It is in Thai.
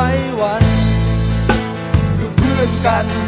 ไว้วันคือเพื่อนกัน